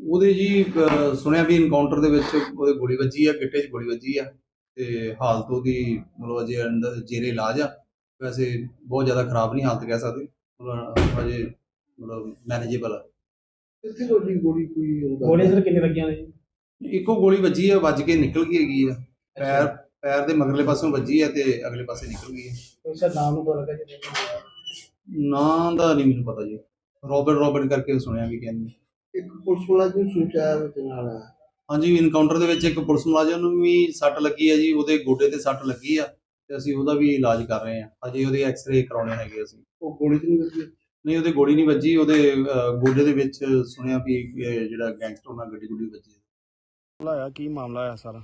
ਉਹਦੇ ਜੀ ਅਹ, ਸੁਣਿਆ ਵੀ ਇਨਕਾਊਂਟਰ ਦੇ ਵਿੱਚ ਉਹਦੇ ਗੋਲੀ ਵੱਜੀ ਆ ਗਿੱਟੇ 'ਚ ਗੋਲੀ ਵੱਜੀ ਆ ਤੇ ਹਾਲਤ ਉਹਦੀ ਮਤਲਬ ਅਜੇ ਅੰਦਰ ਜੇਰੇ ਇਲਾਜ ਆ। ਵੈਸੇ ਬਹੁਤ ਜ਼ਿਆਦਾ ਖਰਾਬ ਨਹੀਂ ਹਾਲਤ ਕਹਿ ਸਕਦੇ ਮਤਲਬ ਅਜੇ ਮਤਲਬ ਮੈਨੇਜੇਬਲ ਆ। ਕਿੱਥੇ ਗੋਲੀ ਗੋਲੀ ਕੋਈ ਹੁੰਦਾ ਗੋਲੀਆਂ ਸਰ ਕਿੰਨੇ ਲੱਗੀਆਂ ਨੇ ਜੀ? ਇੱਕੋ ਗੋਲੀ ਵੱਜੀ ਆ ਵੱਜ ਕੇ ਨਿਕਲ ਗਈ ਹੈਗੀ ਆ। ਪੈਰ ਪੈਰ ਦੇ ਮਗਰਲੇ ਪਾਸੋਂ ਵੱਜੀ ਆ ਤੇ ਅਗਲੇ ਪਾਸੇ ਨਿਕਲ ਗਈ ਆ। ਕੋਈ ਸਰ ਨਾਮ ਨੂੰ ਪਤਾ ਲੱਗਾ ਜੀ? ਨਾਂ ਦਾ ਨਹੀਂ ਮੈਨੂੰ ਪਤਾ ਜੀ। ਰੋਬਿਨ ਰੋਬਿਨ ਕਰਕੇ ਸੁਣਿਆ ਵੀ ਕਹਿੰਦੇ। ਇੱਕ ਪੁਲਿਸ ਵਾਲਾ ਜੀ ਸੁਚਾਇਆ ਵਿੱਚ ਨਾਲ। ਆ। ਹਾਂਜੀ ਇਨਕਾਊਂਟਰ ਦੇ ਵਿੱਚ ਇੱਕ ਪੁਲਿਸ ਮੁਲਾਜ਼ਮ ਨੂੰ ਵੀ ਸੱਟ ਲੱਗੀ ਹੈ ਜੀ ਉਹਦੇ ਗੋਡੇ ਤੇ ਸੱਟ ਲੱਗੀ ਆ ਤੇ ਅਸੀਂ ਉਹਦਾ ਵੀ ਇਲਾਜ ਕਰ ਰਹੇ ਹਾਂ। ਅਜੇ ਉਹਦੇ ਐਕਸ-ਰੇ ਕਰਾਉਣੇ ਹੈਗੇ ਅਸੀਂ। ਉਹ ਗੋਲੀ ਨਹੀਂ ਵੱਜੀ? ਨਹੀਂ ਉਹਦੇ ਗੋਲੀ ਨਹੀਂ ਵੱਜੀ ਉਹਦੇ ਅਹ, ਗੋਡੇ ਦੇ ਵਿੱਚ ਸੁਣਿਆ ਵੀ ਇਹ ਜਿਹੜਾ ਗੈਂਗਸਟਰ ਨਾਲ ਗੱਡੀ ਗੁੱਡੀ ਵੱਜੀ ਮਾਮਲਾ ਆ ਕੀ ਮਾਮਲਾ ਆ ਸਾਰਾ?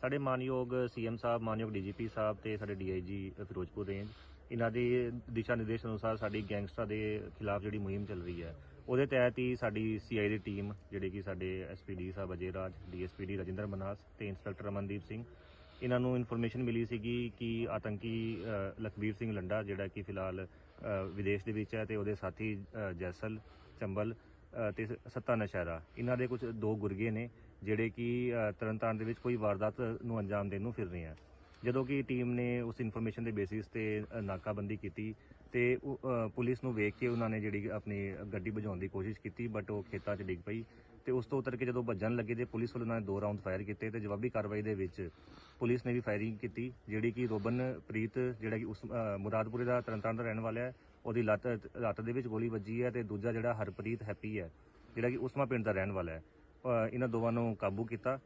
ਸਾਡੇ ਮਾਨਯੋਗ ਸੀਐਮ ਸਾਹਿਬ ਮਾਨਯੋਗ ਡੀਜੀਪੀ ਸਾਹਿਬ ਤੇ ਸਾਡੇ ਡੀਆਈਜੀ ਫਿਰੋਜ਼ਪੁਰ ਰੇਂਜ ਇਹਨਾਂ ਦੇ ਦਿਸ਼ਾ ਨਿਰਦੇਸ਼ ਅਨੁਸਾਰ ਸਾਡੀ ਗੈਂਗਸਟਰਾਂ ਦੇ ਖਿਲਾਫ ਜਿਹੜੀ ਮੁਹਿੰਮ ਚੱਲ ਰਹੀ ਹੈ ਉਹਦੇ ਤਹਿਤ ਹੀ ਸਾਡੀ ਸੀਆਈ ਦੀ ਟੀਮ ਜਿਹੜੀ ਕਿ ਸਾਡੇ ਐਸਪੀਡੀ ਸਾਹਿਬ ਅਜੇ ਰਾਜ ਡੀਐਸਪੀਡੀ ਰਜਿੰਦਰ ਮਨਾਸ ਤੇ ਇੰਸਪੈਕਟਰ ਅਮਨਦੀਪ ਸਿੰਘ ਇਹਨਾਂ ਨੂੰ ਇਨਫੋਰਮੇਸ਼ਨ ਮਿਲੀ ਸੀਗੀ ਕਿ ਆਤੰਕੀ ਲਖਬੀਰ ਸਿੰਘ ਲੰਡਾ ਜਿਹੜਾ ਕਿ ਫਿਲਹਾਲ ਵਿਦੇਸ਼ ਦੇ ਵਿੱਚ ਹੈ ਤੇ ਉਹਦੇ ਸਾਥੀ ਜੈਸਲ ਚੰਬਲ ਅ, ਤੇ ਸੱਤਾ ਨਸ਼ਹਿਰਾ। ਇਹਨਾਂ ਦੇ ਕੁਝ ਦੋ ਗੁਰਗੇ ਨੇ ਜਿਹੜੇ ਕਿ ਤਰਨਤਾਰਨ ਦੇ ਵਿੱਚ ਕੋਈ ਵਾਰਦਾਤ ਨੂੰ ਅੰਜਾਮ ਦੇਣ ਨੂੰ ਫਿਰ ਰਹੇ ਆ। ਜਦੋਂ ਕਿ ਟੀਮ ਨੇ ਉਸ ਇਨਫੋਰਮੇਸ਼ਨ ਦੇ ਬੇਸਿਸ ਤੇ ਨਾਕਾਬੰਦੀ ਕੀਤੀ ਤੇ ਪੁਲਿਸ ਨੂੰ ਵੇਖ ਕੇ ਉਹਨਾਂ ਨੇ ਜਿਹੜੀ ਆਪਣੀ ਗੱਡੀ ਭਜਾਉਣ ਦੀ ਕੋਸ਼ਿਸ਼ ਕੀਤੀ ਬਟ ਉਹ ਖੇਤਾਂ 'ਚ ਡਿੱਗ ਪਈ ਤੇ ਉਸ ਤੋਂ ਉਤਰ ਕੇ ਜਦੋਂ ਭੱਜਣ ਲੱਗੇ ਤੇ ਪੁਲਿਸ ਵੱਲੋਂ ਉਹਨਾਂ ਨੇ ਦੋ ਰਾਉਂਡ ਫਾਇਰ ਕੀਤੇ ਤੇ ਜਵਾਬੀ ਕਾਰਵਾਈ ਦੇ ਵਿੱਚ ਪੁਲਿਸ ਨੇ ਵੀ ਫਾਇਰਿੰਗ ਕੀਤੀ, ਜਿਹੜੀ ਕਿ ਰੋਬਨ ਪ੍ਰੀਤ, ਜਿਹੜਾ ਕਿ ਉਸ ਮੁਰਾਦਪੁਰੇ ਦਾ ਤਰਨਤਾਰਨ ਦਾ ਰਹਿਣ ਵਾਲਾ ਹੈ, ਉਹਦੀ ਲੱਤ ਲੱਤ ਦੇ ਵਿੱਚ ਗੋਲੀ ਵੱਜੀ ਹੈ ਤੇ ਦੂਜਾ ਜਿਹੜਾ ਹਰਪ੍ਰੀਤ ਹੈਪੀ ਹੈ, ਜਿਹੜਾ ਕਿ ਉਸਮਾ ਪਿੰਡ ਦਾ ਰਹਿਣ ਵਾਲਾ ਹੈ ਇਹਨਾਂ ਦੋਵਾਂ ਨੂੰ ਕਾਬੂ ਕੀਤਾ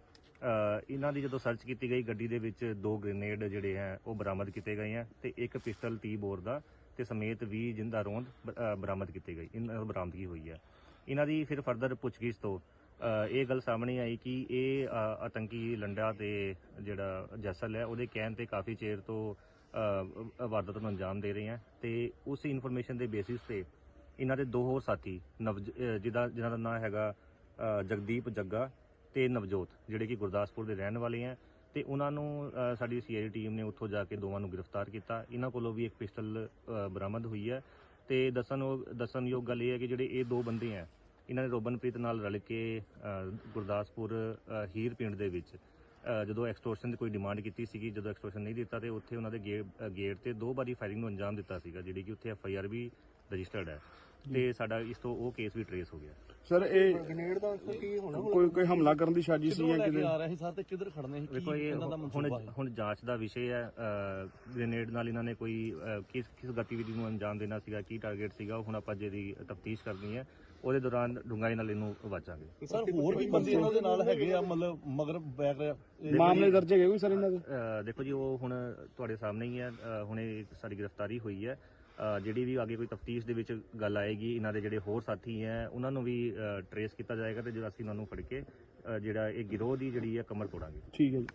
ਇਹਨਾਂ ਦੀ ਜਦੋਂ ਸਰਚ ਕੀਤੀ ਗਈ, ਗੱਡੀ ਦੇ ਵਿੱਚ ਦੋ ਗ੍ਰੇਨੇਡ ਜਿਹੜੇ ਹੈ, ਉਹ ਬਰਾਮਦ ਕੀਤੇ ਗਏ ਹੈ ਤੇ ਇੱਕ ਪਿਸਟਲ 30 ਬੋਰ ਦਾ ਤੇ ਸਮੇਤ 20 ਜਿੰਦਾ ਰੋਂਦ ਬ- ਬਰਾਮਦ ਕੀਤੇ ਗਏ ਇਹਨਾਂ ਦੀ ਬਰਾਮਦਗੀ ਹੋਈ ਹੈ। ਇਹਨਾਂ ਦੀ ਫਿਰ ਫਰਦਰ ਪੁੱਛਗਿੱਛ ਤੋਂ ਇਹ ਗੱਲ ਸਾਹਮਣੇ ਆਈ ਕਿ ਇਹ ਆਤੰਕੀ ਲੰਡਾ ਤੇ ਜਿਹੜਾ ਜਸਲ ਹੈ, ਉਹਦੇ ਕਹਿਣ ਤੇ ਕਾਫੀ ਚਿਰ ਤੋਂ ਵਾਰਦਾਤ ਨੂੰ ਅੰਜਾਮ ਦੇ ਰਹੇ ਹੈ ਤੇ ਉਸ ਇਨਫੋਰਮੇਸ਼ਨ ਦੇ ਬੇਸਿਸ ਤੇ ਇਹਨਾਂ ਦੇ ਦੋ ਹੋਰ ਸਾਥੀ ਨਵ ਜਿਹਦਾ ਜਿਨ੍ਹਾਂ ਦਾ ਨਾਮ ਹੈਗਾ ਜਗਦੀਪ ਜੱਗਾ ਤੇ ਨਵਜੋਤ ਜਿਹੜੇ ਕਿ ਗੁਰਦਾਸਪੁਰ ਦੇ ਰਹਿਣ ਵਾਲੇ ਹੈ ਤੇ ਉਹਨਾਂ ਨੂੰ ਅ, ਸਾਡੀ ਸੀਆਈ ਟੀਮ ਨੇ ਉੱਥੋਂ ਜਾ ਕੇ ਦੋਵਾਂ ਨੂੰ ਗ੍ਰਿਫਤਾਰ ਕੀਤਾ। ਇਹਨਾਂ ਕੋਲੋਂ ਵੀ ਇੱਕ ਪਿਸਟਲ ਬਰਾਮਦ ਹੋਈ ਹੈ। ਤੇ ਦੱਸਣਯੋਗ ਦੱਸਣਯੋਗ ਗੱਲ ਇਹ ਹੈ ਕਿ ਜਿਹੜੇ ਇਹ ਦੋ ਬੰਦੇ ਹੈ ਇਹਨਾਂ ਨੇ ਰੋਬਨਪ੍ਰੀਤ ਨਾਲ ਰਲ ਕੇ ਗੁਰਦਾਸਪੁਰ ਹੀਰ ਪਿੰਡ ਦੇ ਵਿੱਚ ਜਦੋਂ ਐਕਸਟੋਰਸ਼ਨ ਦੀ ਕੋਈ ਡਿਮਾਂਡ ਕੀਤੀ ਸੀਗੀ ਜਦੋਂ ਐਕਸਟੋਰਸ਼ਨ ਨਹੀਂ ਦਿੱਤਾ ਤੇ ਉੱਥੇ ਉਹਨਾਂ ਦੇ ਗੇ- ਗੇਟ ਤੇ ਦੋ ਵਾਰੀ ਫਾਇਰਿੰਗ ਨੂੰ ਅੰਜਾਮ ਦਿੱਤਾ ਸੀਗਾ ਜਿਹੜੀ ਕਿ ਉੱਥੇ ਐਫ ਆਈ ਆਰ ਵੀ ਰਜਿਸਟਰਡ ਹੈ। ਤੇ ਸਾਡਾ ਇਸ ਤੋਂ ਉਹ ਕੇਸ ਵੀ ਟਰੇਸ ਹੋ ਗਿਆ। ਸਰ ਇਹ ਗ੍ਰੇਨੇਡ ਦਾ ਕੀ ਹੋਣਾ? ਕੋਈ ਕੋਈ ਹਮਲਾ ਕਰਨ ਦੀ ਸਾਜ਼ਿਸ਼ ਸੀ ਜਾਂ ਕਿਤੇ ਰਹੇ ਸੀ ਸਰ ਤੇ ਕਿੱਧਰ ਖੜਨੇ ਸੀ? ਵੇਖੋ ਇਹ ਹੁਣ ਹੁਣ ਜਾਂਚ ਦਾ ਵਿਸ਼ੇ ਹੈ ਗ੍ਰੇਨੇਡ ਨਾਲ ਇਹਨਾਂ ਨੇ ਕੋਈ ਕਿਸ ਕਿਸ ਗਤੀਵਿਧੀ ਨੂੰ ਅੰਜਾਮ ਦੇਣਾ ਸੀਗਾ ਕੀ ਟਾਰਗੇਟ ਸੀਗਾ ਉਹ ਹੁਣ ਆਪਾਂ ਜਿਹਦੀ ਤਫਤੀਸ਼ ਕਰਨੀ ਹੈ। ਉਹਦੇ ਦੌਰਾਨ ਡੂੰਘਾਈ ਨਾਲ ਇਹਨੂੰ ਵਾਚਾਂਗੇ ਸਰ ਹੋਰ ਵੀ ਬੰਦੇ ਇਹਨਾਂ ਦੇ ਨਾਲ ਹੈਗੇ ਆ ਮਤਲਬ ਮਗਰ ਬੈਕ ਮਾਮਲੇ ਦਰਜ ਹੈਗੇ ਕੋਈ ਸਰ ਇਹਨਾਂ ਦੇ? ਦੇਖੋ ਜੀ ਉਹ ਹੁਣ ਤੁਹਾਡੇ ਸਾਹਮਣੇ ਹੀ ਹੈ ਹੁਣੇ ਸਾਡੀ ਗ੍ਰਿਫਤਾਰੀ ਹੋਈ ਹੈ। ਜਿਹੜੀ ਵੀ ਅੱਗੇ ਕੋਈ ਤਫਤੀਸ਼ ਦੇ ਵਿੱਚ ਗੱਲ ਆਏਗੀ, ਇਹਨਾਂ ਦੇ ਜਿਹੜੇ ਹੋਰ ਸਾਥੀ ਹੈ, ਉਹਨਾਂ ਨੂੰ ਵੀ ਟਰੇਸ ਕੀਤਾ ਜਾਏਗਾ ਤੇ ਜਦੋਂ ਅਸੀਂ ਉਹਨਾਂ ਨੂੰ ਫੜ ਕੇ ਜਿਹੜਾ ਇਹ ਗਿਰੋਹ ਦੀ ਜਿਹੜੀ ਹੈ, ਕਮਰ ਤੋੜਾਂਗੇ। ਠੀਕ ਹੈ ਜੀ।